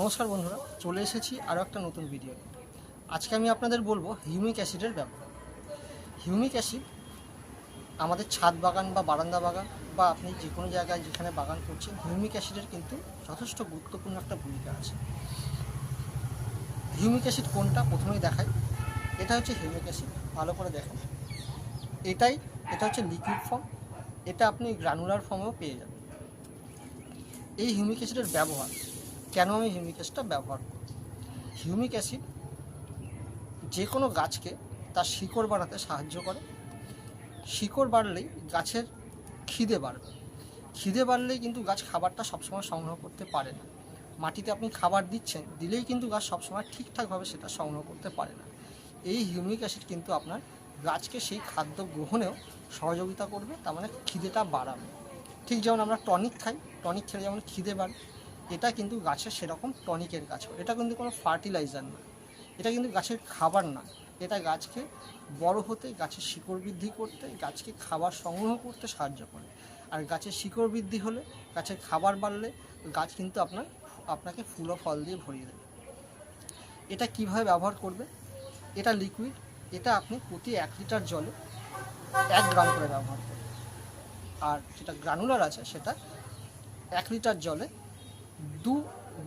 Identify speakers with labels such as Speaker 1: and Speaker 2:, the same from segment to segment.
Speaker 1: নমস্কার বন্ধুরা, চলে এসেছি আরও একটা নতুন ভিডিও আজকে আমি আপনাদের বলব হিউমিক অ্যাসিডের ব্যবহার হিউমিক অ্যাসিড আমাদের ছাদ বাগান বা বারান্দা বাগান বা আপনি যে কোনো জায়গায় যেখানে বাগান করছেন, হিউমিক অ্যাসিডের কিন্তু যথেষ্ট গুরুত্বপূর্ণ একটা ভূমিকা আছে। হিউমিক অ্যাসিড কোনটা? প্রথমেই দেখাই। এটা হচ্ছে হিউমিক অ্যাসিড, ভালো করে দেখেন। এটাই, এটা হচ্ছে লিকুইড ফর্ম, এটা আপনি গ্রানুলার ফর্মেও পেয়ে যাবেন। এই হিউমিক অ্যাসিডের ব্যবহার কেন আমি হিউমিক অ্যাসিডটা ব্যবহার করি? হিউমিক অ্যাসিড যে কোনো গাছকে তার শিকড় বাড়াতে সাহায্য করে। শিকড় বাড়লেই গাছের খিদে বাড়বে। খিদে বাড়লেই কিন্তু গাছ খাবারটা সবসময় সংগ্রহ করতে পারে না। মাটিতে আপনি খাবার দিচ্ছেন, দিলেই কিন্তু গাছ সবসময় ঠিকঠাকভাবে সেটা সংগ্রহ করতে পারে না। এই হিউমিক অ্যাসিড কিন্তু আপনার গাছকে সেই খাদ্য গ্রহণেও সহযোগিতা করবে, তার মানে খিদেটা বাড়াবে। ঠিক যেমন আমরা টনিক খাই টনিক খেলে যেমন খিদে বাড়ে এটা কিন্তু গাছের সেরকম টনিকের গাছ এটা কিন্তু কোনো ফার্টিলাইজার না। এটা কিন্তু গাছের খাবার না। এটা গাছকে বড় হতে, গাছের শিকড় বৃদ্ধি করতে, গাছকে খাবার সংগ্রহ করতে সাহায্য করে। আর গাছের শিকড় বৃদ্ধি হলে, গাছের খাবার বাড়লে গাছ কিন্তু আপনার আপনাকে ফুল ও ফল দিয়ে ভরিয়ে দেবে। এটা কীভাবে ব্যবহার করবে? এটা লিকুইড এটা আপনি প্রতি এক লিটার জলে এক গ্রাম করে ব্যবহার করবেন। আর যেটা গ্রানুলার আছে, সেটা এক লিটার জলে দু,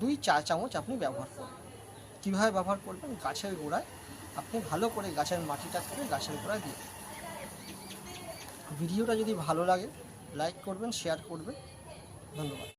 Speaker 1: দুই চা চামচ আপনি ব্যবহার করবেন কীভাবে ব্যবহার করবেন? গাছের গোড়ায় আপনি ভালো করে গাছের মাটিটা করে গাছের গোড়ায় দিয়ে ভিডিওটা যদি ভালো লাগে, লাইক করবেন, শেয়ার করবেন। ধন্যবাদ।